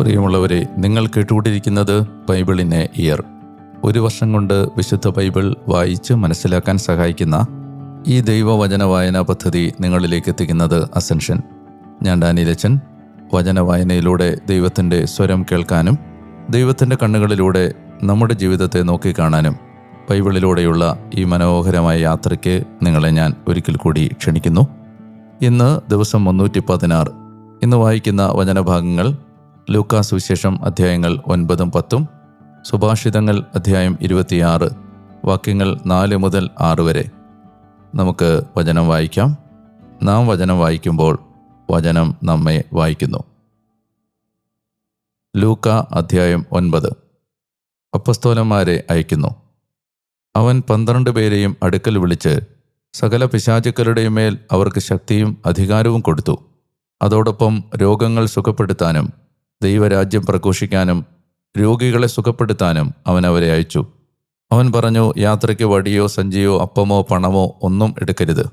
പ്രിയമുള്ളവരെ നിങ്ങൾ കേട്ടുകൊണ്ടിരിക്കുന്നത് ബൈബിളിനെ ഇയർ. ഒരു വർഷം കൊണ്ട് വിശുദ്ധ ബൈബിൾ വായിച്ച് മനസ്സിലാക്കാൻ സഹായിക്കുന്ന ഈ ദൈവവചന വായനാ പദ്ധതി നിങ്ങളിലേക്ക് എത്തിക്കുന്നത് അസെൻഷൻ ഞാൻ ഡാനിലച്ചൻ വചന വായനയിലൂടെ ദൈവത്തിന്റെ സ്വരം കേൾക്കാനും ദൈവത്തിന്റെ കണ്ണുകളിലൂടെ നമ്മുടെ ജീവിതത്തെ നോക്കിക്കാണാനും ബൈബിളിലൂടെയുള്ള ഈ മനോഹരമായ യാത്രയ്ക്ക് നിങ്ങളെ ഞാൻ ഒരിക്കൽ കൂടി ക്ഷണിക്കുന്നു. ഇന്ന് ദിവസം മുന്നൂറ്റി പതിനാറ്. ഇന്ന് വായിക്കുന്ന വചനഭാഗങ്ങൾ ലൂക്കാസ് സുവിശേഷം അധ്യായങ്ങൾ ഒൻപതും പത്തും സുഭാഷിതങ്ങൾ അധ്യായം ഇരുപത്തിയാറ് വാക്യങ്ങൾ നാല് മുതൽ ആറ് വരെ. നമുക്ക് വചനം വായിക്കാം. നാം വചനം വായിക്കുമ്പോൾ വചനം നമ്മെ വായിക്കുന്നു. ലൂക്ക അധ്യായം ഒൻപത്. അപ്പസ്തോലന്മാരെ അയക്കുന്നു. അവൻ പന്ത്രണ്ട് പേരെയും അടുക്കൽ വിളിച്ച് സകല പിശാചുക്കളുടെയും മേൽ അവർക്ക് ശക്തിയും അധികാരവും കൊടുത്തു. അതോടൊപ്പം രോഗങ്ങൾ സുഖപ്പെടുത്താനും ദൈവരാജ്യം പ്രഘോഷിക്കാനും രോഗികളെ സുഖപ്പെടുത്താനും അവൻ അവരെ അയച്ചു. അവൻ പറഞ്ഞു യാത്രയ്ക്ക് വടിയോ സഞ്ചിയോ അപ്പമോ പണമോ ഒന്നും എടുക്കരുത്.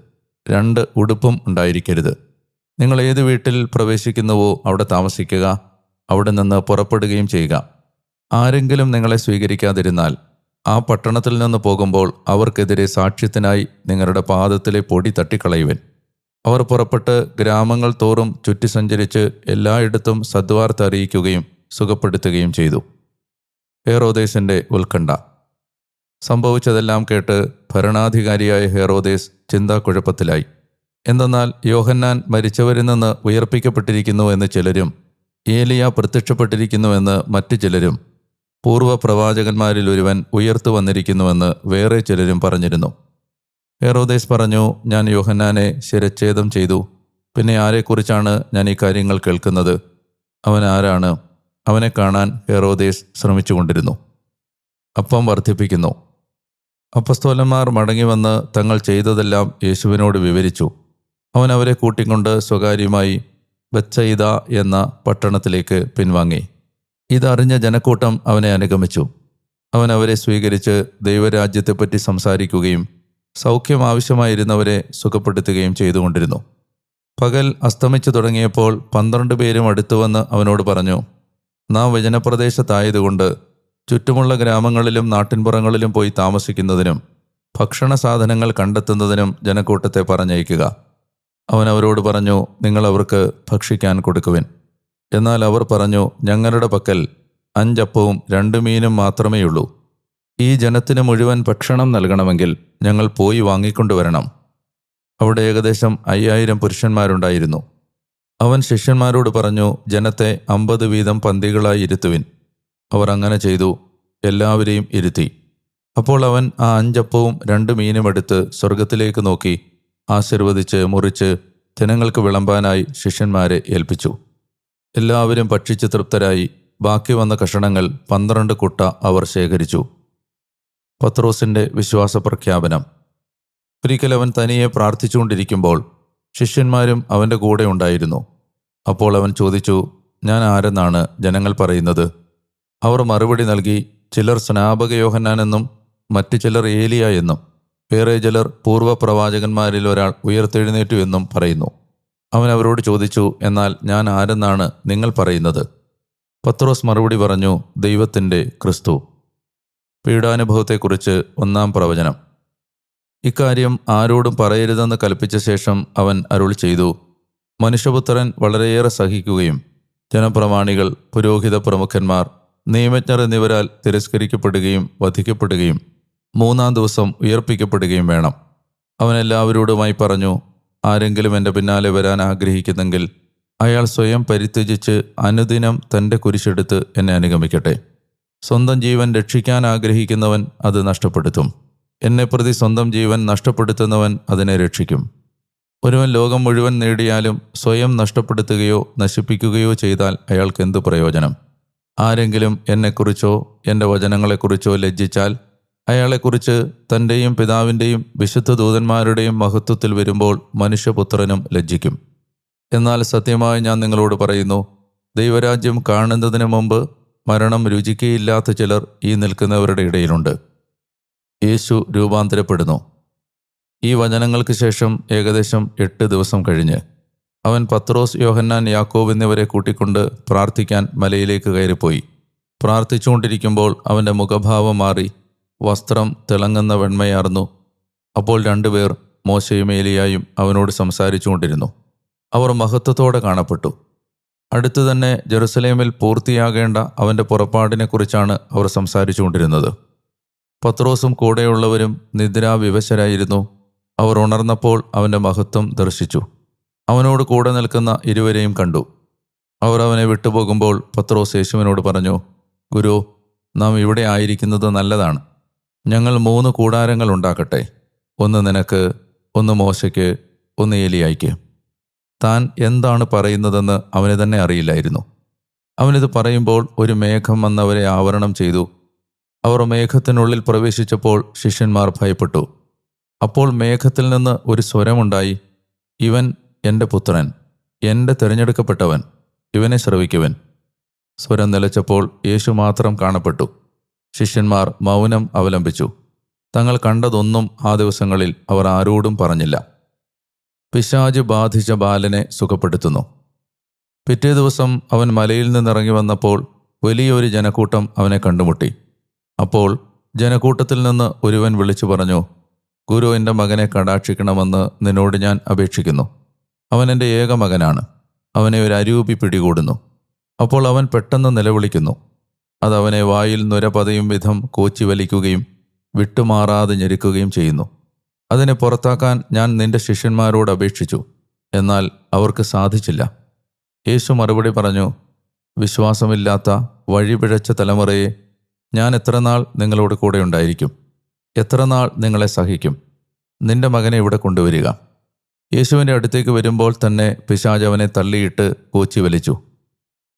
രണ്ട് ഉടുപ്പും ഉണ്ടായിരിക്കരുത്. നിങ്ങൾ ഏത് വീട്ടിൽ പ്രവേശിക്കുന്നുവോ അവിടെ താമസിക്കുക അവിടെ നിന്ന് പുറപ്പെടുകയും ചെയ്യുക. ആരെങ്കിലും നിങ്ങളെ സ്വീകരിക്കാതിരുന്നാൽ ആ പട്ടണത്തിൽ നിന്ന് പോകുമ്പോൾ അവർക്കെതിരെ സാക്ഷ്യത്തിനായി നിങ്ങളുടെ പാദത്തിലെ പൊടി തട്ടിക്കളയുവൻ. അവർ പുറപ്പെട്ട് ഗ്രാമങ്ങൾ തോറും ചുറ്റി സഞ്ചരിച്ച് എല്ലായിടത്തും സദ്വാർത്ത അറിയിക്കുകയും സുഖപ്പെടുത്തുകയും ചെയ്തു. ഹേറോദേസിന്റെ ഉത്കണ്ഠ. സംഭവിച്ചതെല്ലാം കേട്ട് ഭരണാധികാരിയായ ഹേറോദേസ് ചിന്താക്കുഴപ്പത്തിലായി. എന്തെന്നാൽ യോഹന്നാൻ മരിച്ചവരിൽ നിന്ന് ഉയർപ്പിക്കപ്പെട്ടിരിക്കുന്നു എന്ന് ചിലരും ഏലിയ പ്രത്യക്ഷപ്പെട്ടിരിക്കുന്നുവെന്ന് മറ്റു ചിലരും പൂർവ പ്രവാചകന്മാരിൽ ഒരുവൻ ഉയർത്തു വന്നിരിക്കുന്നുവെന്ന് വേറെ ചിലരും പറഞ്ഞിരുന്നു. ഹെറോദേസ് പറഞ്ഞു ഞാൻ യോഹന്നാനെ ശിരച്ഛേദം ചെയ്തു. പിന്നെ ആരെക്കുറിച്ചാണ് ഞാൻ ഈ കാര്യങ്ങൾ കേൾക്കുന്നത്? അവൻ ആരാണ്? അവനെ കാണാൻ ഹെറോദേസ് ശ്രമിച്ചുകൊണ്ടിരുന്നു. അപ്പം വർദ്ധിപ്പിക്കുന്നു. അപ്പസ്തോലന്മാർ മടങ്ങി വന്ന് തങ്ങൾ ചെയ്തതെല്ലാം യേശുവിനോട് വിവരിച്ചു. അവൻ അവരെ കൂട്ടിക്കൊണ്ട് സ്വകാര്യമായി ബച്ചയിത എന്ന പട്ടണത്തിലേക്ക് പിൻവാങ്ങി. ഇതറിഞ്ഞ ജനക്കൂട്ടം അവനെ അനുഗമിച്ചു. അവൻ അവരെ സ്വീകരിച്ച് ദൈവരാജ്യത്തെപ്പറ്റി സംസാരിക്കുകയും സൗഖ്യം ആവശ്യമായിരുന്നവരെ സുഖപ്പെടുത്തുകയും ചെയ്തുകൊണ്ടിരുന്നു. പകൽ അസ്തമിച്ചു തുടങ്ങിയപ്പോൾ പന്ത്രണ്ട് പേരും അടുത്തുവന്ന് അവനോട് പറഞ്ഞു നാം വചനപ്രദേശത്തായതുകൊണ്ട് ചുറ്റുമുള്ള ഗ്രാമങ്ങളിലും നാട്ടിൻപുറങ്ങളിലും പോയി താമസിക്കുന്നതിനും ഭക്ഷണ സാധനങ്ങൾ കണ്ടെത്തുന്നതിനും ജനക്കൂട്ടത്തെ പറഞ്ഞയക്കുക. അവൻ അവരോട് പറഞ്ഞു നിങ്ങൾ അവർക്ക് ഭക്ഷിക്കാൻ കൊടുക്കുവിൻ. എന്നാൽ അവർ പറഞ്ഞു ഞങ്ങളുടെ പക്കൽ അഞ്ചപ്പവും രണ്ടു മീനും മാത്രമേയുള്ളൂ. ഈ ജനത്തിന് മുഴുവൻ ഭക്ഷണം നൽകണമെങ്കിൽ ഞങ്ങൾ പോയി വാങ്ങിക്കൊണ്ടുവരണം അവിടെ ഏകദേശം അയ്യായിരം പുരുഷന്മാരുണ്ടായിരുന്നു. അവൻ ശിഷ്യന്മാരോട് പറഞ്ഞു ജനത്തെ അമ്പത് വീതം പന്തികളായി ഇരുത്തുവിൻ. അവർ അങ്ങനെ ചെയ്തു എല്ലാവരെയും ഇരുത്തി. അപ്പോൾ അവൻ ആ അഞ്ചപ്പവും രണ്ട് മീനും എടുത്ത് സ്വർഗത്തിലേക്ക് നോക്കി ആശീർവദിച്ച് മുറിച്ച് ജനങ്ങൾക്ക് വിളമ്പാനായി ശിഷ്യന്മാരെ ഏൽപ്പിച്ചു. എല്ലാവരും ഭക്ഷിച്ച് തൃപ്തരായി. ബാക്കി വന്ന കഷണങ്ങൾ പന്ത്രണ്ട് കുട്ട അവർ ശേഖരിച്ചു. പത്രോസിന്റെ വിശ്വാസ പ്രഖ്യാപനം ഒരിക്കൽ അവൻ തനിയെ പ്രാർത്ഥിച്ചുകൊണ്ടിരിക്കുമ്പോൾ ശിഷ്യന്മാരും അവന്റെ കൂടെ ഉണ്ടായിരുന്നു. അപ്പോൾ അവൻ ചോദിച്ചു ഞാൻ ആരെന്നാണ് ജനങ്ങൾ പറയുന്നത്? അവർ മറുപടി നൽകി ചിലർ സ്നാപക യോഹന്നാനെന്നും മറ്റു ചിലർ ഏലിയ എന്നും വേറെ ചിലർ പൂർവ പ്രവാചകന്മാരിൽ ഒരാൾ ഉയർത്തെഴുന്നേറ്റു എന്നും പറയുന്നു. അവൻ അവരോട് ചോദിച്ചു എന്നാൽ ഞാൻ ആരെന്നാണ് നിങ്ങൾ പറയുന്നത്? പത്രോസ് മറുപടി പറഞ്ഞു ദൈവത്തിന്റെ ക്രിസ്തു. പീഡാനുഭവത്തെക്കുറിച്ച് ഒന്നാം പ്രവചനം. ഇക്കാര്യം ആരോടും പറയരുതെന്ന് കൽപ്പിച്ച ശേഷം അവൻ അരുൾ ചെയ്തു. മനുഷ്യപുത്രൻ വളരെയേറെ സഹിക്കുകയും ജനപ്രമാണികൾ പുരോഹിത പ്രമുഖന്മാർ നിയമജ്ഞർ എന്നിവരാൽ തിരസ്കരിക്കപ്പെടുകയും വധിക്കപ്പെടുകയും മൂന്നാം ദിവസം ഉയർപ്പിക്കപ്പെടുകയും വേണം. അവൻ എല്ലാവരോടുമായി പറഞ്ഞു ആരെങ്കിലും എന്റെ പിന്നാലെ വരാൻ ആഗ്രഹിക്കുന്നെങ്കിൽ അയാൾ സ്വയം പരിത്യജിച്ച് അനുദിനം തന്റെ കുരിശെടുത്ത് എന്നെ അനുഗമിക്കട്ടെ. സ്വന്തം ജീവൻ രക്ഷിക്കാൻ ആഗ്രഹിക്കുന്നവൻ അത് നഷ്ടപ്പെടുത്തും. എന്നെ പ്രതി സ്വന്തം ജീവൻ നഷ്ടപ്പെടുത്തുന്നവൻ അതിനെ രക്ഷിക്കും. ഒരുവൻ ലോകം മുഴുവൻ നേടിയാലും സ്വയം നഷ്ടപ്പെടുത്തുകയോ നശിപ്പിക്കുകയോ ചെയ്താൽ അയാൾക്ക് എന്തു പ്രയോജനം? ആരെങ്കിലും എന്നെക്കുറിച്ചോ എന്റെ വചനങ്ങളെക്കുറിച്ചോ ലജ്ജിച്ചാൽ അയാളെക്കുറിച്ച് തന്റെയും പിതാവിന്റെയും വിശുദ്ധ ദൂതന്മാരുടെയും മഹത്വത്തിൽ വരുമ്പോൾ മനുഷ്യപുത്രനും ലജ്ജിക്കും. എന്നാൽ സത്യമായി ഞാൻ നിങ്ങളോട് പറയുന്നു ദൈവരാജ്യം കാണുന്നതിന് മുമ്പ് മരണം രുചിക്കയില്ലാത്ത ചിലർ ഈ നിൽക്കുന്നവരുടെ ഇടയിലുണ്ട്. യേശു രൂപാന്തരപ്പെടുന്നു. ഈ വചനങ്ങൾക്ക് ശേഷം ഏകദേശം എട്ട് ദിവസം കഴിഞ്ഞ് അവൻ പത്രോസ് യോഹന്നാൻ യാക്കോബ് എന്നിവരെ കൂട്ടിക്കൊണ്ട് പ്രാർത്ഥിക്കാൻ മലയിലേക്ക് കയറിപ്പോയി. പ്രാർത്ഥിച്ചുകൊണ്ടിരിക്കുമ്പോൾ അവന്റെ മുഖഭാവം മാറി വസ്ത്രം തിളങ്ങുന്ന വെണ്മയാർന്നു. അപ്പോൾ രണ്ടുപേർ മോശയും ഏലിയായും അവനോട് സംസാരിച്ചുകൊണ്ടിരുന്നു. അവർ മഹത്വത്തോടെ കാണപ്പെട്ടു. അടുത്തു തന്നെ ജെറുസലേമിൽ പൂർത്തിയാകേണ്ട അവന്റെ പുറപ്പാടിനെക്കുറിച്ചാണ് അവർ സംസാരിച്ചുകൊണ്ടിരുന്നത്. പത്രോസും കൂടെയുള്ളവരും നിദ്രാവിവശരായിരുന്നു. അവർ ഉണർന്നപ്പോൾ അവന്റെ മഹത്വം ദർശിച്ചു. അവനോട് കൂടെ നിൽക്കുന്ന ഇരുവരെയും കണ്ടു. അവർ അവനെ വിട്ടുപോകുമ്പോൾ പത്രോസ് യേശുവിനോട് പറഞ്ഞു ഗുരു നാം ഇവിടെ ആയിരിക്കുന്നത് നല്ലതാണ്. ഞങ്ങൾ മൂന്ന് കൂടാരങ്ങൾ ഉണ്ടാക്കട്ടെ. ഒന്ന് നിനക്ക് ഒന്ന് മോശയ്ക്ക് ഒന്ന് ഏലിയായിക്ക്. താൻ എന്താണ് പറയുന്നതെന്ന് അവന് തന്നെ അറിയില്ലായിരുന്നു. അവനിത് പറയുമ്പോൾ ഒരു മേഘം വന്നവരെ ആവരണം ചെയ്തു. അവർ മേഘത്തിനുള്ളിൽ പ്രവേശിച്ചപ്പോൾ ശിഷ്യന്മാർ ഭയപ്പെട്ടു. അപ്പോൾ മേഘത്തിൽ നിന്ന് ഒരു സ്വരമുണ്ടായി ഇവൻ എന്റെ പുത്രൻ എന്റെ തിരഞ്ഞെടുക്കപ്പെട്ടവൻ ഇവനെ ശ്രവിക്കുവൻ. സ്വരം നിലച്ചപ്പോൾ യേശു മാത്രം കാണപ്പെട്ടു. ശിഷ്യന്മാർ മൗനം അവലംബിച്ചു. തങ്ങൾ കണ്ടതൊന്നും ആ ദിവസങ്ങളിൽ അവർ ആരോടും പറഞ്ഞില്ല. പിശാജ് ബാധിച്ച ബാലനെ സുഖപ്പെടുത്തുന്നു. പിറ്റേ ദിവസം അവൻ മലയിൽ നിന്നിറങ്ങി വന്നപ്പോൾ വലിയൊരു ജനക്കൂട്ടം അവനെ കണ്ടുമുട്ടി. അപ്പോൾ ജനക്കൂട്ടത്തിൽ നിന്ന് ഒരുവൻ വിളിച്ചു പറഞ്ഞു ഗുരു എന്റെ മകനെ കടാക്ഷിക്കണമെന്ന് നിന്നോട് ഞാൻ അപേക്ഷിക്കുന്നു. അവൻ എന്റെ ഏക മകനാണ്. അവനെ ഒരു അരൂപി പിടികൂടുന്നു. അപ്പോൾ അവൻ പെട്ടെന്ന് നിലവിളിക്കുന്നു. അതവനെ വായിൽ നുര പതയും വിധം കോച്ചി വലിക്കുകയും വിട്ടുമാറാതെ ഞെരുക്കുകയും ചെയ്യുന്നു. അതിനെ പുറത്താക്കാൻ ഞാൻ നിന്റെ ശിഷ്യന്മാരോട് അപേക്ഷിച്ചു. എന്നാൽ അവർക്ക് സാധിച്ചില്ല. യേശു മറുപടി പറഞ്ഞു വിശ്വാസമില്ലാത്ത വഴിപിഴച്ച തലമുറയെ ഞാൻ എത്ര നാൾ നിങ്ങളോട് കൂടെ ഉണ്ടായിരിക്കും? എത്ര നാൾ നിങ്ങളെ സഹിക്കും? നിന്റെ മകനെ ഇവിടെ കൊണ്ടുവരിക. യേശുവിന്റെ അടുത്തേക്ക് വരുമ്പോൾ തന്നെ പിശാജ് അവനെ തള്ളിയിട്ട് കോച്ചി വലിച്ചു.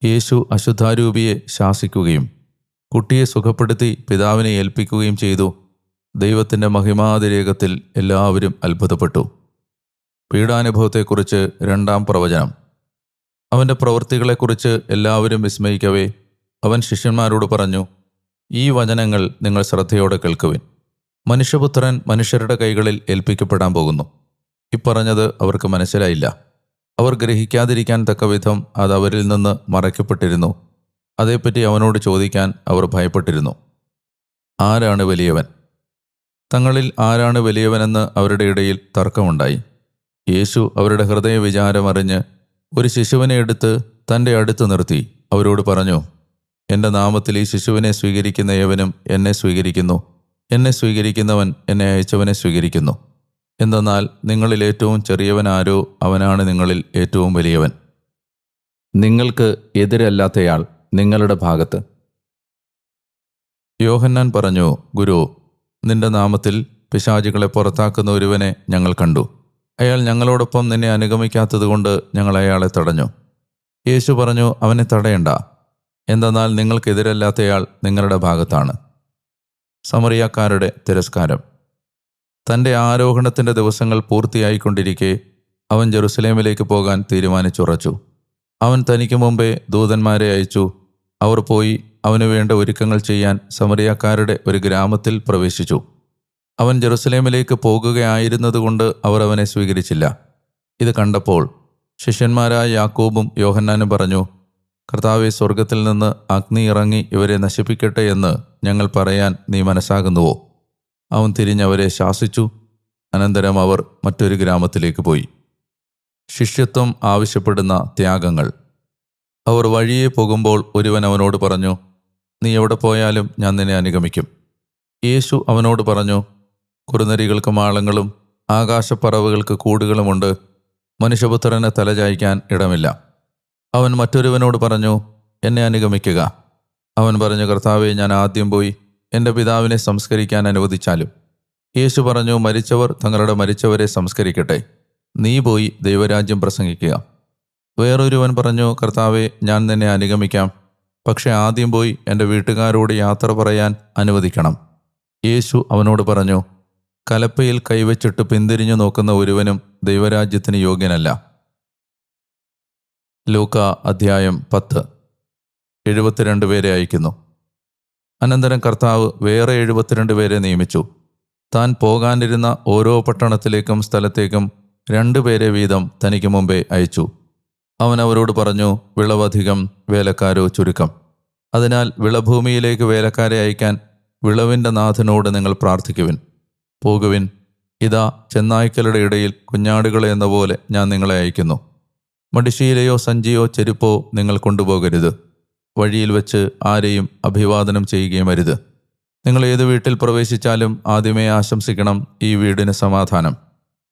യേശു അശുദ്ധാരൂപിയെ ശാസിക്കുകയും കുട്ടിയെ സുഖപ്പെടുത്തി പിതാവിനെ ഏൽപ്പിക്കുകയും ചെയ്തു. ദൈവത്തിന്റെ മഹിമാതിരേകത്തിൽ എല്ലാവരും അത്ഭുതപ്പെട്ടു. പീഡാനുഭവത്തെക്കുറിച്ച് രണ്ടാം പ്രവചനം. അവന്റെ പ്രവൃത്തികളെക്കുറിച്ച് എല്ലാവരും വിസ്മയിക്കവേ അവൻ ശിഷ്യന്മാരോട് പറഞ്ഞു ഈ വചനങ്ങൾ നിങ്ങൾ ശ്രദ്ധയോടെ കേൾക്കുവിൻ. മനുഷ്യപുത്രൻ മനുഷ്യരുടെ കൈകളിൽ ഏൽപ്പിക്കപ്പെടാൻ പോകുന്നു. ഇപ്പറഞ്ഞത് അവർക്ക് മനസ്സിലായില്ല. അവർ ഗ്രഹിക്കാതിരിക്കാൻ തക്കവിധം അത് അവരിൽ നിന്ന് മറയ്ക്കപ്പെട്ടിരുന്നു. അതേപ്പറ്റി അവനോട് ചോദിക്കാൻ അവർ ഭയപ്പെട്ടിരുന്നു. ആരാണ് വലിയവൻ? തങ്ങളിൽ ആരാണ് വലിയവനെന്ന് അവരുടെ ഇടയിൽ തർക്കമുണ്ടായി. യേശു അവരുടെ ഹൃദയ വിചാരമറിഞ്ഞ് ഒരു ശിശുവിനെ എടുത്ത് തന്റെ അടുത്ത് നിർത്തി. അവരോട് പറഞ്ഞു എന്റെ നാമത്തിൽ ഈ ശിശുവിനെ സ്വീകരിക്കുന്ന ഏവനും എന്നെ സ്വീകരിക്കുന്നു. എന്നെ സ്വീകരിക്കുന്നവൻ എന്നെ അയച്ചവനെ സ്വീകരിക്കുന്നു. എന്തെന്നാൽ നിങ്ങളിൽ ഏറ്റവും ചെറിയവൻ ആരോ അവനാണ് നിങ്ങളിൽ ഏറ്റവും വലിയവൻ. നിങ്ങൾക്ക് എതിരല്ലാത്തയാൾ നിങ്ങളുടെ ഭാഗത്ത്. യോഹന്നാൻ പറഞ്ഞു ഗുരു നിന്റെ നാമത്തിൽ പിശാചുകളെ പുറത്താക്കുന്ന ഒരുവനെ ഞങ്ങൾ കണ്ടു. അയാൾ ഞങ്ങളോടൊപ്പം നിന്നെ അനുഗമിക്കാത്തതുകൊണ്ട് ഞങ്ങൾ അയാളെ തടഞ്ഞു. യേശു പറഞ്ഞു അവനെ തടയണ്ട. എന്തെന്നാൽ നിങ്ങൾക്കെതിരല്ലാത്തയാൾ നിങ്ങളുടെ ഭാഗത്താണ്. സമറിയാക്കാരുടെ തിരസ്കാരം. തന്റെ ആരോഹണത്തിന്റെ ദിവസങ്ങൾ പൂർത്തിയായിക്കൊണ്ടിരിക്കെ അവൻ ജെറുസലേമിലേക്ക് പോകാൻ തീരുമാനിച്ചുറച്ചു. അവൻ തനിക്ക് മുമ്പേ ദൂതന്മാരെ അയച്ചു. അവർ പോയി അവന് വേണ്ട ഒരുക്കങ്ങൾ ചെയ്യാൻ സമറിയാക്കാരുടെ ഒരു ഗ്രാമത്തിൽ പ്രവേശിച്ചു. അവൻ ജെറുസലേമിലേക്ക് പോകുകയായിരുന്നതുകൊണ്ട് അവർ അവനെ സ്വീകരിച്ചില്ല. ഇത് കണ്ടപ്പോൾ ശിഷ്യന്മാരായ യാക്കോബും യോഹന്നാനും പറഞ്ഞു കർത്താവെ സ്വർഗത്തിൽ നിന്ന് അഗ്നി ഇറങ്ങി ഇവരെ നശിപ്പിക്കട്ടെ എന്ന് ഞങ്ങൾ പറയാൻ നീ മനസ്സാകുന്നുവോ? അവൻ തിരിഞ്ഞവരെ ശാസിച്ചു. അനന്തരം അവർ മറ്റൊരു ഗ്രാമത്തിലേക്ക് പോയി. ശിഷ്യത്വം ആവശ്യപ്പെടുന്ന ത്യാഗങ്ങൾ. അവർ വഴിയെ പോകുമ്പോൾ ഒരുവൻ അവനോട് പറഞ്ഞു നീ എവിടെ പോയാലും ഞാൻ നിന്നെ അനുഗമിക്കും. യേശു അവനോട് പറഞ്ഞു കുറുനരികൾക്ക് മാളങ്ങളും ആകാശപ്പറവുകൾക്ക് കൂടുകളുമുണ്ട് മനുഷ്യപുത്രനെ തലചായ്ക്കാൻ ഇടമില്ല. അവൻ മറ്റൊരുവനോട് പറഞ്ഞു എന്നെ അനുഗമിക്കുക. അവൻ പറഞ്ഞു കർത്താവെ ഞാൻ ആദ്യം പോയി എന്റെ പിതാവിനെ സംസ്കരിക്കാൻ അനുവദിച്ചാലും. യേശു പറഞ്ഞു മരിച്ചവർ തങ്ങളുടെ മരിച്ചവരെ സംസ്കരിക്കട്ടെ. നീ പോയി ദൈവരാജ്യം പ്രസംഗിക്കുക. വേറൊരുവൻ പറഞ്ഞു കർത്താവെ ഞാൻ നിന്നെ അനുഗമിക്കാം. പക്ഷെ ആദ്യം പോയി എന്റെ വീട്ടുകാരോട് യാത്ര പറയാൻ അനുവദിക്കണം. യേശു അവനോട് പറഞ്ഞു കലപ്പയിൽ കൈവച്ചിട്ട് പിന്തിരിഞ്ഞു നോക്കുന്ന ഒരുവനും ദൈവരാജ്യത്തിന് യോഗ്യനല്ല. ലൂക്ക അധ്യായം പത്ത്. എഴുപത്തിരണ്ട് പേരെ അയക്കുന്നു. അനന്തരം കർത്താവ് വേറെ എഴുപത്തിരണ്ട് പേരെ നിയമിച്ചു. താൻ പോകാനിരുന്ന ഓരോ പട്ടണത്തിലേക്കും സ്ഥലത്തേക്കും രണ്ടു രണ്ടുപേരെ വീതം തനിക്ക് മുമ്പേ അയച്ചു. അവൻ അവരോട് പറഞ്ഞു വിളവധികം വേലക്കാരോ ചുരുക്കം. അതിനാൽ വിളഭൂമിയിലേക്ക് വേലക്കാരെ അയക്കാൻ വിളവിന്റെ നാഥനോട് നിങ്ങൾ പ്രാർത്ഥിക്കുവിൻ. പോകുവിൻ. ഇതാ ചെന്നായ്ക്കളുടെ ഇടയിൽ കുഞ്ഞാടുകളെ എന്ന പോലെ ഞാൻ നിങ്ങളെ അയക്കുന്നു. മടിശീലയോ സഞ്ചിയോ ചെരുപ്പോ നിങ്ങൾ കൊണ്ടുപോകരുത്. വഴിയിൽ വെച്ച് ആരെയും അഭിവാദനം ചെയ്യുകയും അരുത്. നിങ്ങൾ ഏത് വീട്ടിൽ പ്രവേശിച്ചാലും ആദ്യമേ ആശംസിക്കണം ഈ വീടിന് സമാധാനം.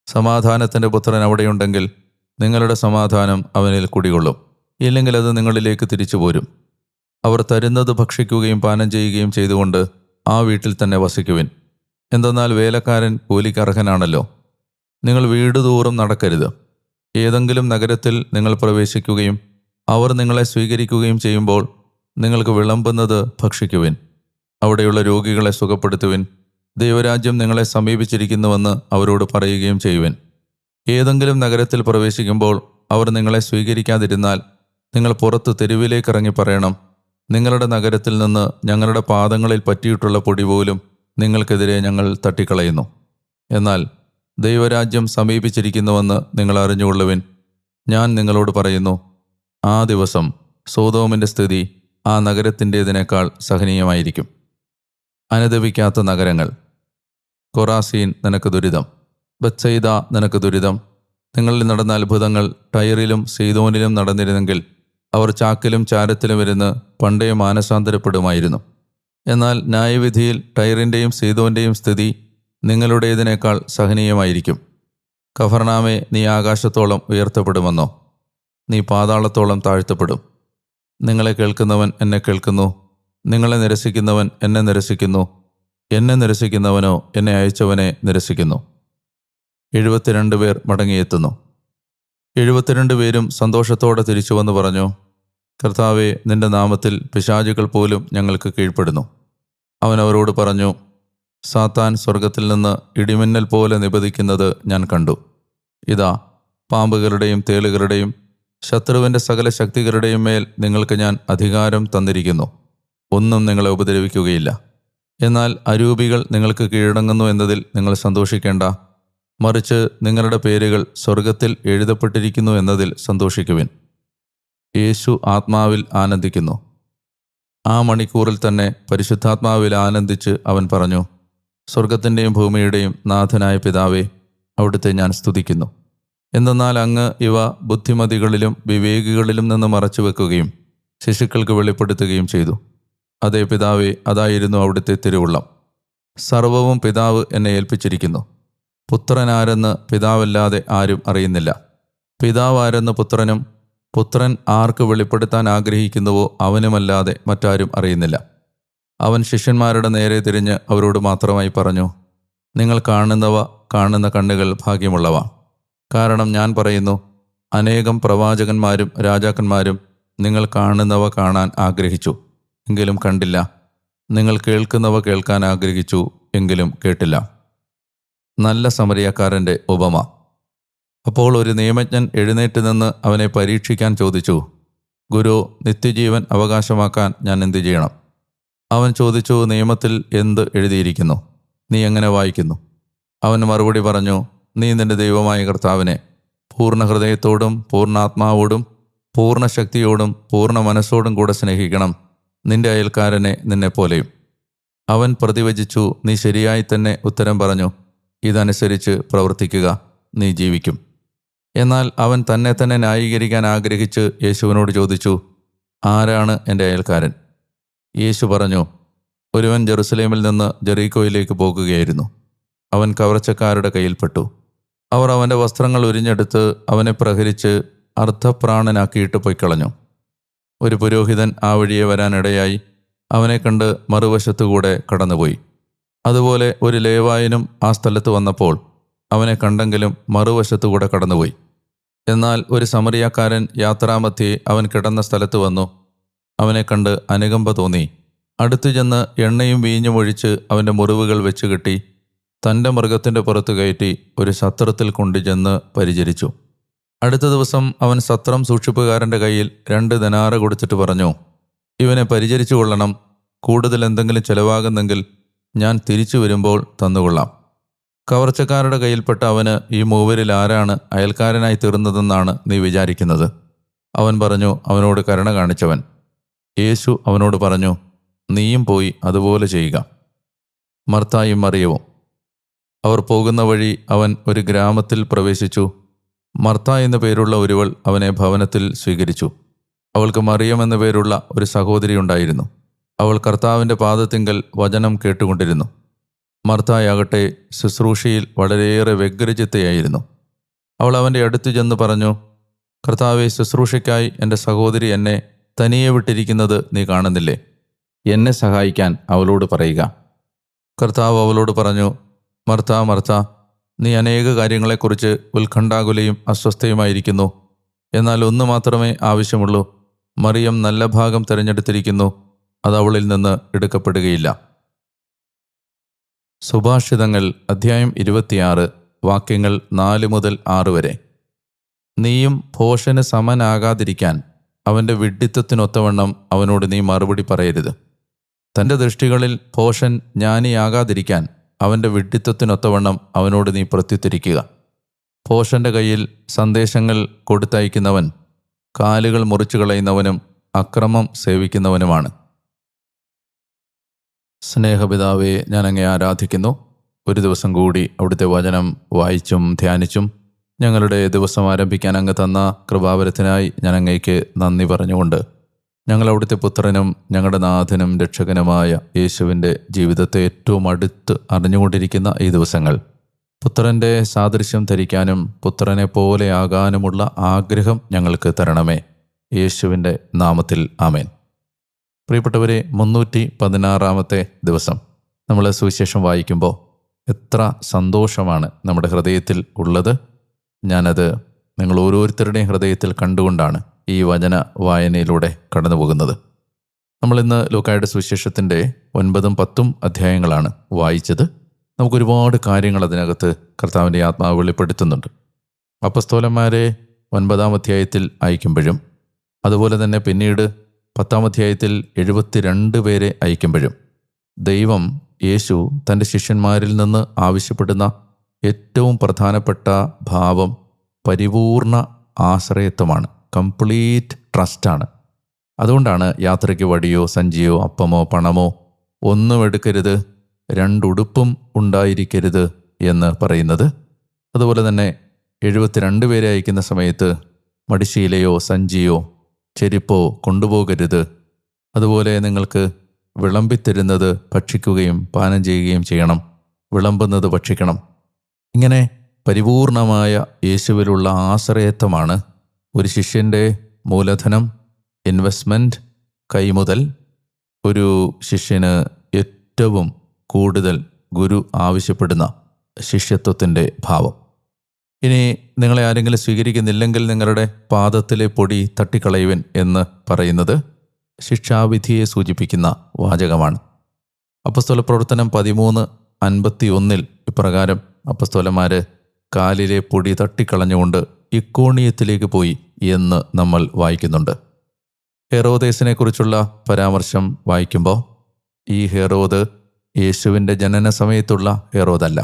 സമാധാനത്തിന്റെ പുത്രൻ അവിടെയുണ്ടെങ്കിൽ നിങ്ങളുടെ സമാധാനം അവനിൽ കുടികൊള്ളും. ഇല്ലെങ്കിൽ അത് നിങ്ങളിലേക്ക് തിരിച്ചു പോരും. അവർ തരുന്നത് ഭക്ഷിക്കുകയും പാനം ചെയ്യുകയും ചെയ്തുകൊണ്ട് ആ വീട്ടിൽ തന്നെ വസിക്കുവിൻ. എന്തെന്നാൽ വേലക്കാരൻ കൂലിക്കർഹനാണല്ലോ നിങ്ങൾ വീട് തോറും നടക്കരുത്. ഏതെങ്കിലും നഗരത്തിൽ നിങ്ങൾ പ്രവേശിക്കുകയും അവർ നിങ്ങളെ സ്വീകരിക്കുകയും ചെയ്യുമ്പോൾ നിങ്ങൾക്ക് വിളമ്പുന്നത് ഭക്ഷിക്കുവിൻ. അവിടെയുള്ള രോഗികളെ സുഖപ്പെടുത്തുവിൻ. ദൈവരാജ്യം നിങ്ങളെ സമീപിച്ചിരിക്കുന്നുവെന്ന് അവരോട് പറയുകയും ചെയ്യുവിൻ. ഏതെങ്കിലും നഗരത്തിൽ പ്രവേശിക്കുമ്പോൾ അവർ നിങ്ങളെ സ്വീകരിക്കാതിരുന്നാൽ നിങ്ങൾ പുറത്ത് തെരുവിലേക്ക് ഇറങ്ങി പറയണം. നിങ്ങളുടെ നഗരത്തിൽ നിന്ന് ഞങ്ങളുടെ പാദങ്ങളിൽ പറ്റിയിട്ടുള്ള പൊടി പോലും നിങ്ങൾക്കെതിരെ ഞങ്ങൾ തട്ടിക്കളയുന്നു. എന്നാൽ ദൈവരാജ്യം സമീപിച്ചിരിക്കുന്നുവെന്ന് നിങ്ങൾ അറിഞ്ഞുകൊള്ളുവിൻ. ഞാൻ നിങ്ങളോട് പറയുന്നു ആ ദിവസം സോതോമിന്റെ സ്ഥിതി ആ നഗരത്തിന്റേതിനേക്കാൾ സഹനീയമായിരിക്കും. അനുദവിക്കാത്ത നഗരങ്ങൾ. കൊറാസീൻ നിനക്ക് ദുരിതം. ബത്സൈദ നിനക്ക് ദുരിതം. നിങ്ങളിൽ നടന്ന അത്ഭുതങ്ങൾ ടയറിലും സീതോനിലും നടന്നിരുന്നെങ്കിൽ അവർ ചാക്കിലും ചാരത്തിലും ഇരുന്ന് പണ്ടേ മാനസാന്തരപ്പെടുമായിരുന്നു. എന്നാൽ ന്യായവിധിയിൽ ടയറിന്റെയും സീതോന്റെയും സ്ഥിതി നിങ്ങളുടേതിനേക്കാൾ സഹനീയമായിരിക്കും. കഫർനാമെ നീ ആകാശത്തോളം ഉയർത്തപ്പെടുമെന്നോ? നീ പാതാളത്തോളം താഴ്ത്തപ്പെടും. നിങ്ങളെ കേൾക്കുന്നവൻ എന്നെ കേൾക്കുന്നു. നിങ്ങളെ നിരസിക്കുന്നവൻ എന്നെ നിരസിക്കുന്നു. എന്നെ നിരസിക്കുന്നവനോ എന്നെ അയച്ചവനെ നിരസിക്കുന്നു. എഴുപത്തിരണ്ട് പേർ മടങ്ങിയെത്തുന്നു. എഴുപത്തിരണ്ട് പേരും സന്തോഷത്തോടെ തിരിച്ചുവന്ന് പറഞ്ഞു കർത്താവെ നിന്റെ നാമത്തിൽ പിശാചുകൾ പോലും ഞങ്ങൾക്ക് കീഴ്പ്പെടുന്നു. അവൻ അവരോട് പറഞ്ഞു സാത്താൻ സ്വർഗത്തിൽ നിന്ന് ഇടിമിന്നൽ പോലെ നിപതിക്കുന്നത് ഞാൻ കണ്ടു. ഇതാ പാമ്പുകളുടെയും തേളുകളുടെയും ശത്രുവിന്റെ സകല ശക്തികളുടെയും മേൽ നിങ്ങൾക്ക് ഞാൻ അധികാരം തന്നിരിക്കുന്നു. ഒന്നും നിങ്ങളെ ഉപദ്രവിക്കുകയില്ല. എന്നാൽ അരൂപികൾ നിങ്ങൾക്ക് കീഴടങ്ങുന്നു എന്നതിൽ നിങ്ങൾ സന്തോഷിക്കേണ്ട. മറിച്ച് നിങ്ങളുടെ പേരുകൾ സ്വർഗത്തിൽ എഴുതപ്പെട്ടിരിക്കുന്നു എന്നതിൽ സന്തോഷിക്കുവിൻ. യേശു ആത്മാവിൽ ആനന്ദിക്കുന്നു. ആ മണിക്കൂറിൽ തന്നെ പരിശുദ്ധാത്മാവിൽ ആനന്ദിച്ച് അവൻ പറഞ്ഞു സ്വർഗത്തിന്റെയും ഭൂമിയുടെയും നാഥനായ പിതാവേ അവിടുത്തെ ഞാൻ സ്തുതിക്കുന്നു. എന്തെന്നാൽ അങ്ങ് ഇവ ബുദ്ധിമതികളിലും വിവേകികളിലും നിന്ന് മറച്ചു വെക്കുകയും ശിശുക്കൾക്ക് വെളിപ്പെടുത്തുകയും ചെയ്തു. അതേ പിതാവേ അതായിരുന്നു അവിടുത്തെ തിരുവുള്ളം. സർവവും പിതാവ് എന്നെ ഏൽപ്പിച്ചിരിക്കുന്നു. പുത്രനാരെന്ന് പിതാവല്ലാതെ ആരും അറിയുന്നില്ല. പിതാവാരെന്ന് പുത്രനും പുത്രൻ ആർക്ക് വെളിപ്പെടുത്താൻ ആഗ്രഹിക്കുന്നുവോ അവനുമല്ലാതെ മറ്റാരും അറിയുന്നില്ല. അവൻ ശിഷ്യന്മാരുടെ നേരെ തിരിഞ്ഞ് അവരോട് മാത്രമായി പറഞ്ഞു നിങ്ങൾ കാണുന്നവ കാണുന്ന കണ്ണുകൾ ഭാഗ്യമുള്ളവ. കാരണം ഞാൻ പറയുന്നു അനേകം പ്രവാചകന്മാരും രാജാക്കന്മാരും നിങ്ങൾ കാണുന്നവ കാണാൻ ആഗ്രഹിച്ചു എങ്കിലും കണ്ടില്ല. നിങ്ങൾ കേൾക്കുന്നവ കേൾക്കാൻ ആഗ്രഹിച്ചു എങ്കിലും കേട്ടില്ല. നല്ല സമരിയക്കാരന്റെ ഉപമ. അപ്പോൾ ഒരു നിയമജ്ഞൻ എഴുന്നേറ്റ് നിന്ന് അവനെ പരീക്ഷിക്കാൻ ചോദിച്ചു ഗുരു നിത്യജീവൻ അവകാശമാക്കാൻ ഞാൻ എന്തു ചെയ്യണം? അവൻ ചോദിച്ചു നിയമത്തിൽ എന്ത് എഴുതിയിരിക്കുന്നു? നീ എങ്ങനെ വായിക്കുന്നു? അവൻ മറുപടി പറഞ്ഞു നീ നിന്റെ ദൈവമായ കർത്താവിനെ പൂർണ ഹൃദയത്തോടും പൂർണാത്മാവോടും പൂർണ ശക്തിയോടും പൂർണ മനസ്സോടും കൂടെ സ്നേഹിക്കണം. നിന്റെ അയൽക്കാരനെ നിന്നെപ്പോലെയും. അവൻ പ്രതിവചിച്ചു നീ ശരിയായി തന്നെ ഉത്തരം പറഞ്ഞു. ഇതനുസരിച്ച് പ്രവർത്തിക്കുക നീ ജീവിക്കും. എന്നാൽ അവൻ തന്നെ തന്നെ ന്യായീകരിക്കാൻ ആഗ്രഹിച്ച് യേശുവിനോട് ചോദിച്ചു ആരാണ് എന്റെ അയൽക്കാരൻ? യേശു പറഞ്ഞു ഒരുവൻ ജെറുസലേമിൽ നിന്ന് ജെറീക്കോയിലേക്ക് പോകുകയായിരുന്നു. അവൻ കവർച്ചക്കാരുടെ കയ്യിൽപ്പെട്ടു. അവർ അവന്റെ വസ്ത്രങ്ങൾ ഉരിഞ്ഞെടുത്ത് അവനെ പ്രഹരിച്ച് അർദ്ധപ്രാണനാക്കിയിട്ട് പൊയ്ക്കളഞ്ഞു. ഒരു പുരോഹിതൻ ആ വഴിയെ വരാനിടയായി അവനെ കണ്ട് മറുവശത്തുകൂടെ കടന്നുപോയി. അതുപോലെ ഒരു ലേവായനും ആ സ്ഥലത്ത് വന്നപ്പോൾ അവനെ കണ്ടെങ്കിലും മറുവശത്തുകൂടെ കടന്നുപോയി. എന്നാൽ ഒരു സമറിയാക്കാരൻ യാത്രാമധ്യേ അവൻ കിടന്ന സ്ഥലത്ത് വന്നു. അവനെ കണ്ട് അനുകമ്പ തോന്നി. അടുത്തു ചെന്ന് എണ്ണയും വീഞ്ഞും ഒഴിച്ച് അവന്റെ മുറിവുകൾ വെച്ച് കെട്ടി തന്റെ മൃഗത്തിന്റെ പുറത്ത് കയറ്റി ഒരു സത്രത്തിൽ കൊണ്ടുചെന്ന് പരിചരിച്ചു. അടുത്ത ദിവസം അവൻ സത്രം സൂക്ഷിപ്പുകാരന്റെ കയ്യിൽ രണ്ട് ദനാറ കൊടുത്തിട്ട് പറഞ്ഞു ഇവനെ പരിചരിച്ചു കൊള്ളണം. കൂടുതൽ എന്തെങ്കിലും ചെലവാകുന്നെങ്കിൽ ഞാൻ തിരിച്ചു വരുമ്പോൾ തന്നുകൊള്ളാം. കവർച്ചക്കാരുടെ കയ്യിൽപ്പെട്ട അവന് ഈ മൂവരിൽ ആരാണ് അയൽക്കാരനായി തീർന്നതെന്നാണ് നീ വിചാരിക്കുന്നത്? അവൻ പറഞ്ഞു അവനോട് കരുണ കാണിച്ചവൻ. യേശു അവനോട് പറഞ്ഞു നീയും പോയി അതുപോലെ ചെയ്യുക. മർത്തായും മറിയവും അവർ പോകുന്ന വഴി അവൻ ഒരു ഗ്രാമത്തിൽ പ്രവേശിച്ചു. മർത്ത എന്ന പേരുള്ള ഒരുവൾ അവനെ ഭവനത്തിൽ സ്വീകരിച്ചു. അവൾക്ക് മറിയം എന്നു പേരുള്ള ഒരു സഹോദരി ഉണ്ടായിരുന്നു. അവൾ കർത്താവിന്റെ പാദത്തിങ്കൽ വചനം കേട്ടുകൊണ്ടിരുന്നു. മർത്തായാകട്ടെ ശുശ്രൂഷയിൽ വളരെയേറെ വ്യഗ്രചിത്തയായിരുന്നു. അവൾ അവന്റെ അടുത്തു ചെന്ന് പറഞ്ഞു കർത്താവെ ശുശ്രൂഷയ്ക്കായി എന്റെ സഹോദരി എന്നെ തനിയെ വിട്ടിരിക്കുന്നത് നീ കാണുന്നില്ലേ? എന്നെ സഹായിക്കാൻ അവളോട് പറയുക. കർത്താവ് അവളോട് പറഞ്ഞു മർത്ത മർത്ത നീ അനേക കാര്യങ്ങളെക്കുറിച്ച് ഉത്കണ്ഠാകുലയും അസ്വസ്ഥയുമായിരിക്കുന്നു. എന്നാൽ ഒന്ന് മാത്രമേ ആവശ്യമുള്ളൂ. മറിയം നല്ല ഭാഗം തിരഞ്ഞെടുത്തിരിക്കുന്നു. അത് അവളിൽ നിന്ന് എടുക്കപ്പെടുകയില്ല. സുഭാഷിതങ്ങൾ അധ്യായം ഇരുപത്തിയാറ് വാക്യങ്ങൾ നാല് മുതൽ ആറ് വരെ. നീയും ഭോഷന് സമനാകാതിരിക്കാൻ അവന്റെ വിഡ്ഢിത്വത്തിനൊത്തവണ്ണം അവനോട് നീ മറുപടി പറയരുത്. തന്റെ ദൃഷ്ടികളിൽ ഭോഷൻ ജ്ഞാനിയാകാതിരിക്കാൻ അവന്റെ വിഡ്ഢിത്വത്തിനൊത്തവണ്ണം അവനോട് നീ പ്രത്യുത്തരിക്കുക. ഭോഷന്റെ കയ്യിൽ സന്ദേശങ്ങൾ കൊടുത്തയക്കുന്നവൻ കാലുകൾ മുറിച്ചു കളയുന്നവനും അക്രമം സേവിക്കുന്നവനുമാണ്. സ്നേഹപിതാവെ ഞാൻ അങ്ങേ ആരാധിക്കുന്നു. ഒരു ദിവസം കൂടി അവിടുത്തെ വചനം വായിച്ചും ധ്യാനിച്ചും ഞങ്ങളുടെ ദിവസം ആരംഭിക്കാൻ അങ്ങ് തന്ന കൃപാവരത്തിനായി ഞാൻ അങ്ങേക്ക് നന്ദി പറഞ്ഞുകൊണ്ട് ഞങ്ങൾ അവിടുത്തെ പുത്രനും ഞങ്ങളുടെ നാഥനും രക്ഷകനുമായ യേശുവിന്റെ ജീവിതത്തെ ഏറ്റവും അടുത്ത് അറിഞ്ഞുകൊണ്ടിരിക്കുന്ന ഈ ദിവസങ്ങൾ. പുത്രന്റെ സാദൃശ്യം ധരിക്കാനും പുത്രനെ പോലെയാകാനുമുള്ള ആഗ്രഹം ഞങ്ങൾക്ക് തരണമേ. യേശുവിന്റെ നാമത്തിൽ ആമേൻ. പ്രിയപ്പെട്ടവരെ മുന്നൂറ്റി പതിനാറാമത്തെ ദിവസം. നമ്മൾ സുവിശേഷം വായിക്കുമ്പോൾ എത്ര സന്തോഷമാണ് നമ്മുടെ ഹൃദയത്തിൽ ഉള്ളത്. ഞാനത് നിങ്ങൾ ഓരോരുത്തരുടെയും ഹൃദയത്തിൽ കണ്ടുകൊണ്ടാണ് ഈ വചന വായനയിലൂടെ കടന്നു പോകുന്നത് നമ്മളിന്ന് ലോക്കായുടെ സുവിശേഷത്തിന്റെ ഒൻപതും പത്തും അധ്യായങ്ങളാണ് വായിച്ചത്. നമുക്കൊരുപാട് കാര്യങ്ങൾ അതിനകത്ത് കർത്താവിന്റെ ആത്മാവ് വെളിപ്പെടുത്തുന്നുണ്ട്. അപ്പസ്തോലന്മാരെ ഒൻപതാം അധ്യായത്തിൽ അയക്കുമ്പോഴും അതുപോലെ തന്നെ പിന്നീട് പത്താം അധ്യായത്തിൽ എഴുപത്തിരണ്ട് പേരെ അയക്കുമ്പോഴും ദൈവം യേശു തന്റെ ശിഷ്യന്മാരിൽ നിന്ന് ആവശ്യപ്പെടുന്ന ഏറ്റവും പ്രധാനപ്പെട്ട ഭാവം പരിപൂർണ ആശ്രയത്വമാണ്. കംപ്ലീറ്റ് ട്രസ്റ്റാണ് അതുകൊണ്ടാണ് യാത്രയ്ക്ക് വടിയോ സഞ്ചിയോ അപ്പമോ പണമോ ഒന്നും എടുക്കരുത് രണ്ടുടുപ്പും ഉണ്ടായിരിക്കരുത് എന്ന് പറയുന്നത്. അതുപോലെ തന്നെ എഴുപത്തിരണ്ട് പേരെ അയക്കുന്ന സമയത്ത് മടിശീലയോ സഞ്ചിയോ ചെരിപ്പോ കൊണ്ടുപോകരുത്. അതുപോലെ നിങ്ങൾക്ക് വിളമ്പിത്തരുന്നത് ഭക്ഷിക്കുകയും പാനം ചെയ്യുകയും ചെയ്യണം. വിളമ്പുന്നത് ഭക്ഷിക്കണം. ഇങ്ങനെ പരിപൂർണമായ യേശുവിലുള്ള ആശ്രയത്വമാണ് ഒരു ശിഷ്യന്റെ മൂലധനം ഇൻവെസ്റ്റ്മെന്റ് കൈമുതൽ. ഒരു ശിഷ്യന് ഏറ്റവും കൂടുതൽ ഗുരു ആവശ്യപ്പെടുന്ന ശിഷ്യത്വത്തിന്റെ ഭാവം. ഇനി നിങ്ങളെ ആരെങ്കിലും സ്വീകരിക്കുന്നില്ലെങ്കിൽ നിങ്ങളുടെ പാദത്തിലെ പൊടി തട്ടിക്കളയുവൻ എന്ന് പറയുന്നത് ശിക്ഷാവിധിയെ സൂചിപ്പിക്കുന്ന വാചകമാണ്. അപ്പസ്തോല പ്രവർത്തനം പതിമൂന്ന് അൻപത്തി ഒന്നിൽ ഇപ്രകാരം അപ്പസ്തോലന്മാർ കാലിലെ പൊടി തട്ടിക്കളഞ്ഞുകൊണ്ട് ഇക്കോണിയത്തിലേക്ക് പോയി എന്ന് നമ്മൾ വായിക്കുന്നുണ്ട്. ഹെറോദേസിനെ കുറിച്ചുള്ള പരാമർശം വായിക്കുമ്പോൾ ഈ ഹെറോദ് യേശുവിന്റെ ജനന സമയത്തുള്ള ഹെറോദല്ല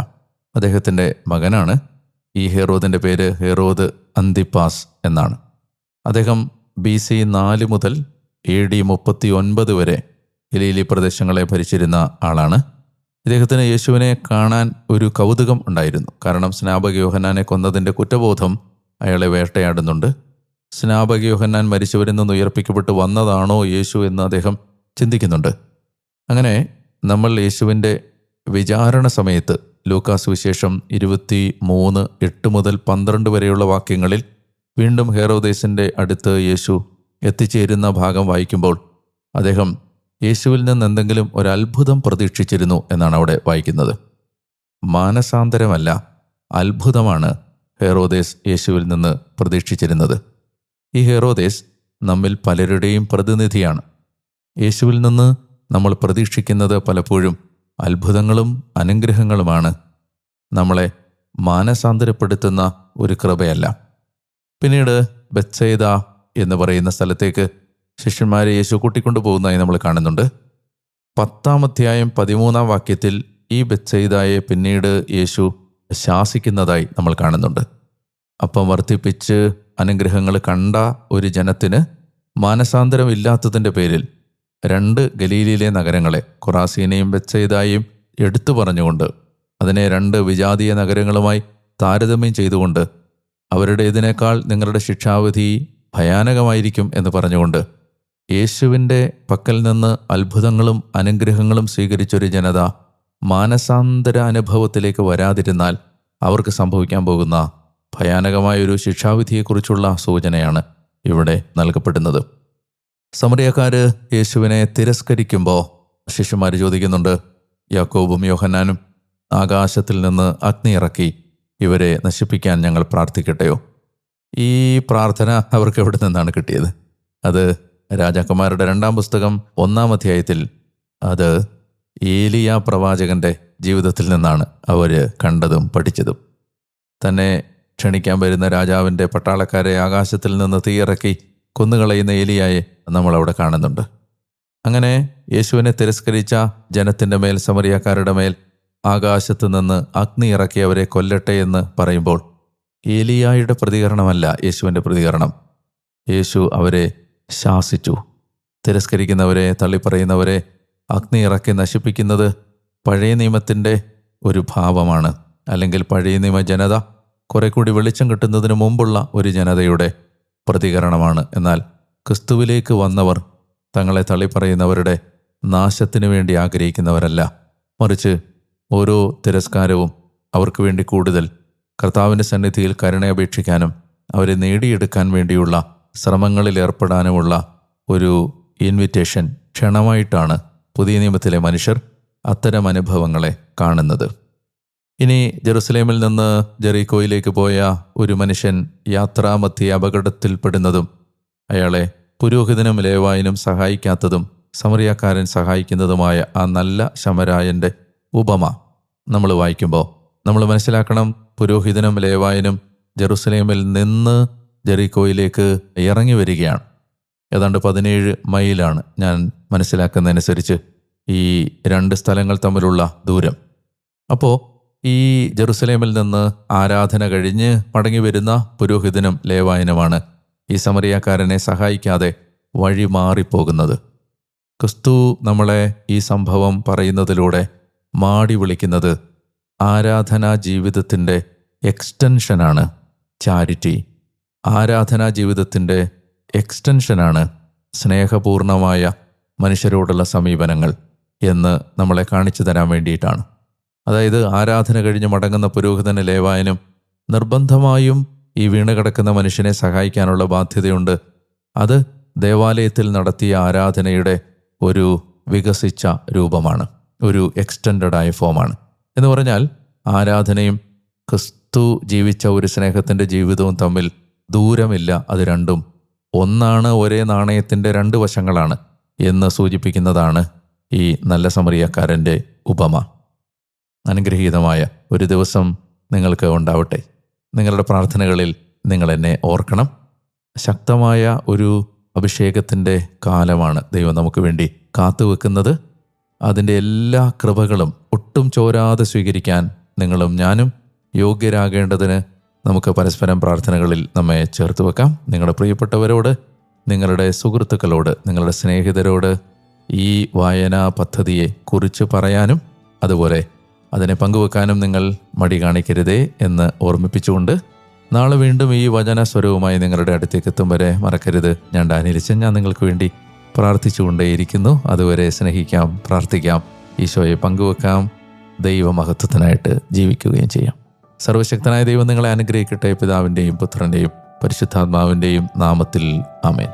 അദ്ദേഹത്തിന്റെ മകനാണ്. ഈ ഹെറോദിന്റെ പേര് ഹെറോദ് അന്തിപ്പാസ് എന്നാണ്. അദ്ദേഹം ബി സി നാല് മുതൽ എ ഡി മുപ്പത്തി ഒൻപത് വരെ ഇലയിലി പ്രദേശങ്ങളെ ഭരിച്ചിരുന്ന ആളാണ്. ഇദ്ദേഹത്തിന് യേശുവിനെ കാണാൻ ഒരു കൗതുകം ഉണ്ടായിരുന്നു. കാരണം സ്നാപക യോഹന്നാനെ കൊന്നതിന്റെ കുറ്റബോധം അയാളെ വേട്ടയാടുന്നുണ്ട്. സ്നാപക യോഹന്നാൻ മരിച്ചവരിൽ നിന്ന് ഉയർപ്പിക്കപ്പെട്ട് വന്നതാണോ യേശു എന്ന് അദ്ദേഹം ചിന്തിക്കുന്നുണ്ട്. അങ്ങനെ നമ്മൾ യേശുവിന്റെ വിചാരണ സമയത്ത് ലൂക്കാസ് വിശേഷം ഇരുപത്തി മൂന്ന് എട്ട് മുതൽ പന്ത്രണ്ട് വരെയുള്ള വാക്യങ്ങളിൽ വീണ്ടും ഹേറോദേശിന്റെ അടുത്ത് യേശു എത്തിച്ചേരുന്ന ഭാഗം വായിക്കുമ്പോൾ അദ്ദേഹം യേശുവിൽ നിന്ന് എന്തെങ്കിലും ഒരു അത്ഭുതം പ്രതീക്ഷിച്ചിരുന്നു എന്നാണ് അവിടെ വായിക്കുന്നത്. മാനസാന്തരമല്ല അത്ഭുതമാണ് ഹേറോദേശ് യേശുവിൽ നിന്ന് പ്രതീക്ഷിച്ചിരുന്നത്. ഈ ഹേറോദേശ് നമ്മിൽ പലരുടെയും പ്രതിനിധിയാണ്. യേശുവിൽ നിന്ന് നമ്മൾ പ്രതീക്ഷിക്കുന്നത് പലപ്പോഴും അത്ഭുതങ്ങളും അനുഗ്രഹങ്ങളുമാണ് നമ്മളെ മാനസാന്തരപ്പെടുത്തുന്ന ഒരു കൃപയല്ല. പിന്നീട് ബത്സേദ എന്ന് പറയുന്ന സ്ഥലത്തേക്ക് ശിഷ്യന്മാരെ യേശു കൂട്ടിക്കൊണ്ടു പോകുന്നതായി നമ്മൾ കാണുന്നുണ്ട്. പത്താം അധ്യായം പതിമൂന്നാം വാക്യത്തിൽ ഈ ബത്സൈദായെ പിന്നീട് യേശു ശാസിക്കുന്നതായി നമ്മൾ കാണുന്നുണ്ട്. അപ്പം വർദ്ധിപ്പിച്ച് അനുഗ്രഹങ്ങൾ കണ്ട ഒരു ജനത്തിന് മാനസാന്തരം ഇല്ലാത്തതിന്റെ പേരിൽ രണ്ട് ഗലീലിയിലെ നഗരങ്ങളെ ഖുറാസീനയും ബെച്ചയിതായും എടുത്തു പറഞ്ഞുകൊണ്ട് അതിനെ രണ്ട് വിജാതീയ നഗരങ്ങളുമായി താരതമ്യം ചെയ്തുകൊണ്ട് അവരുടെ ഇതിനേക്കാൾ നിങ്ങളുടെ ശിക്ഷാവിധി ഭയാനകമായിരിക്കും എന്ന് പറഞ്ഞുകൊണ്ട് യേശുവിന്റെ പക്കൽ നിന്ന് അത്ഭുതങ്ങളും അനുഗ്രഹങ്ങളും സ്വീകരിച്ചൊരു ജനത മാനസാന്തര അനുഭവത്തിലേക്ക് വരാതിരുന്നാൽ അവർക്ക് സംഭവിക്കാൻ പോകുന്ന ഭയാനകമായൊരു ശിക്ഷാവിധിയെക്കുറിച്ചുള്ള സൂചനയാണ് ഇവിടെ നൽകപ്പെടുന്നത്. സമറിയക്കാര് യേശുവിനെ തിരസ്കരിക്കുമ്പോൾ ശിഷ്യന്മാർ ചോദിക്കുന്നുണ്ട് യാക്കോബും യോഹന്നാനും ആകാശത്തിൽ നിന്ന് അഗ്നി ഇറക്കി ഇവരെ നശിപ്പിക്കാൻ ഞങ്ങൾ പ്രാർത്ഥിക്കട്ടെയോ? ഈ പ്രാർത്ഥന അവർക്ക് എവിടെ നിന്നാണ് കിട്ടിയത്? അത് രാജാക്കന്മാരുടെ രണ്ടാം പുസ്തകം ഒന്നാം അധ്യായത്തിൽ അത് ഏലിയ പ്രവാചകന്റെ ജീവിതത്തിൽ നിന്നാണ് അവർ കണ്ടതും പഠിച്ചതും. തന്നെ ക്ഷണിക്കാൻ വരുന്ന രാജാവിന്റെ പട്ടാളക്കാരെ ആകാശത്തിൽ നിന്ന് തീയിറക്കി കൊന്നുകളയുന്ന ഏലിയായെ നമ്മൾ അവിടെ കാണുന്നുണ്ട്. അങ്ങനെ യേശുവിനെ തിരസ്കരിച്ച ജനത്തിന്റെ മേൽ സമറിയക്കാരുടെ മേൽ ആകാശത്ത് നിന്ന് അഗ്നി ഇറക്കി അവരെ കൊല്ലട്ടെ എന്ന് പറയുമ്പോൾ ഏലിയായുടെ പ്രതികരണമല്ല യേശുവിന്റെ പ്രതികരണം. യേശു അവരെ ശാസിച്ചു. തിരസ്കരിക്കുന്നവരെ തള്ളിപ്പറയുന്നവരെ അഗ്നി ഇറക്കി നശിപ്പിക്കുന്നത് പഴയ നിയമത്തിന്റെ ഒരു ഭാവമാണ്. അല്ലെങ്കിൽ പഴയ നിയമ ജനത കുറെ കൂടി വെളിച്ചം കിട്ടുന്നതിന് മുമ്പുള്ള ഒരു ജനതയുടെ പ്രതികരണമാണ്. എന്നാൽ ക്രിസ്തുവിലേക്ക് വന്നവർ തങ്ങളെ തള്ളിപ്പറയുന്നവരുടെ നാശത്തിനു വേണ്ടി ആഗ്രഹിക്കുന്നവരല്ല. മറിച്ച് ഓരോ തിരസ്കാരവും അവർക്ക് വേണ്ടി കൂടുതൽ കർത്താവിന്റെ സന്നിധിയിൽ കരുണയപേക്ഷിക്കാനും അവരെ നേടിയെടുക്കാൻ വേണ്ടിയുള്ള ശ്രമങ്ങളിൽ ഏർപ്പെടാനുമുള്ള ഒരു ഇൻവിറ്റേഷൻ ക്ഷണമായിട്ടാണ് പുതിയ നിയമത്തിലെ മനുഷ്യർ അത്തരം അനുഭവങ്ങളെ കാണുന്നത്. ഇനി ജെറുസലേമിൽ നിന്ന് ജെറീക്കോയിലേക്ക് പോയ ഒരു മനുഷ്യൻ യാത്രാമധ്യ അപകടത്തിൽപ്പെടുന്നതും അയാളെ പുരോഹിതനും ലേവായനും സഹായിക്കാത്തതും സമറിയാക്കാരൻ സഹായിക്കുന്നതുമായ ആ നല്ല ശമരായന്റെ ഉപമ നമ്മൾ വായിക്കുമ്പോൾ നമ്മൾ മനസ്സിലാക്കണം പുരോഹിതനും ലേവായനും ജെറുസലേമിൽ നിന്ന് ജെറിക്കോയിലേക്ക് ഇറങ്ങി വരികയാണ്. ഏതാണ്ട് പതിനേഴ് മൈലാണ് ഞാൻ മനസ്സിലാക്കുന്നതനുസരിച്ച് ഈ രണ്ട് സ്ഥലങ്ങൾ തമ്മിലുള്ള ദൂരം. അപ്പോൾ ഈ ജെറുസലേമിൽ നിന്ന് ആരാധന കഴിഞ്ഞ് മടങ്ങി വരുന്ന പുരോഹിതനും ലേവായനുമാണ് ഈ സമറിയാക്കാരനെ സഹായിക്കാതെ വഴി മാറിപ്പോകുന്നത്. ക്രിസ്തു നമ്മളെ ഈ സംഭവം പറയുന്നതിലൂടെ മാടി വിളിക്കുന്നത് ആരാധനാ ജീവിതത്തിന്റെ എക്സ്റ്റൻഷനാണ്. ചാരിറ്റി. ആരാധനാ ജീവിതത്തിന്റെ എക്സ്റ്റൻഷനാണ് സ്നേഹപൂർണമായ മനുഷ്യരോടുള്ള സമീപനങ്ങൾ എന്ന് നമ്മളെ കാണിച്ചു തരാൻ വേണ്ടിയിട്ടാണ്. അതായത് ആരാധന കഴിഞ്ഞ് മടങ്ങുന്ന പുരോഹിതന് ലേവായനും നിർബന്ധമായും ഈ വീണ് കിടക്കുന്ന മനുഷ്യനെ സഹായിക്കാനുള്ള ബാധ്യതയുണ്ട്. അത് ദേവാലയത്തിൽ നടത്തിയ ആരാധനയുടെ ഒരു വികസിച്ച രൂപമാണ്. ഒരു എക്സ്റ്റൻഡഡ് ആയ ഫോമാണ് എന്ന് പറഞ്ഞാൽ ആരാധനയും ക്രിസ്തു ജീവിച്ച ഒരു സ്നേഹത്തിന്റെ ജീവിതവും തമ്മിൽ ദൂരമില്ല അത് രണ്ടും. ഒന്നാണ് ഒരേ നാണയത്തിന്റെ രണ്ട് വശങ്ങളാണ് എന്ന് സൂചിപ്പിക്കുന്നതാണ് ഈ നല്ല സമറിയക്കാരന്റെ ഉപമ. അനുഗ്രഹീതമായ ഒരു ദിവസം നിങ്ങൾക്ക് ഉണ്ടാവട്ടെ. നിങ്ങളുടെ പ്രാർത്ഥനകളിൽ നിങ്ങൾ എന്നെ ഓർക്കണം. ശക്തമായ ഒരു അഭിഷേകത്തിന്റെ കാലമാണ് ദൈവം നമുക്ക് വേണ്ടി കാത്തുവെക്കുന്നത്. അതിന്റെ എല്ലാ കൃപകളും ഒട്ടും ചോരാതെ സ്വീകരിക്കാൻ നിങ്ങളും ഞാനും യോഗ്യരാകേണ്ടതിന് നമുക്ക് പരസ്പരം പ്രാർത്ഥനകളിൽ നമ്മെ ചേർത്ത് വെക്കാം. നിങ്ങളുടെ പ്രിയപ്പെട്ടവരോട് നിങ്ങളുടെ സുഹൃത്തുക്കളോട് നിങ്ങളുടെ സ്നേഹിതരോട് ഈ വായനാ പദ്ധതിയെ കുറിച്ച് പറയാനും അതുപോലെ അതിനെ പങ്കുവെക്കാനും നിങ്ങൾ മടി കാണിക്കരുതേ എന്ന് ഓർമ്മിപ്പിച്ചുകൊണ്ട് നാളെ വീണ്ടും ഈ വചന സ്വരവുമായി നിങ്ങളുടെ അടുത്തേക്ക് എത്തും വരെ മറക്കരുത്. ഞാൻ ഡാനിലിച്ചൻ ഞാൻ നിങ്ങൾക്ക് വേണ്ടി പ്രാർത്ഥിച്ചുകൊണ്ടേയിരിക്കുന്നു. അതുവരെ സ്നേഹിക്കാം പ്രാർത്ഥിക്കാം. ഈശോയെ പങ്കുവെക്കാം. ദൈവമഹത്വത്തിനായിട്ട് ജീവിക്കുകയും ചെയ്യാം. സർവശക്തനായ ദൈവം നിങ്ങളെ അനുഗ്രഹിക്കട്ടെ. പിതാവിന്റെയും പുത്രന്റെയും പരിശുദ്ധാത്മാവിന്റെയും നാമത്തിൽ ആമേൻ.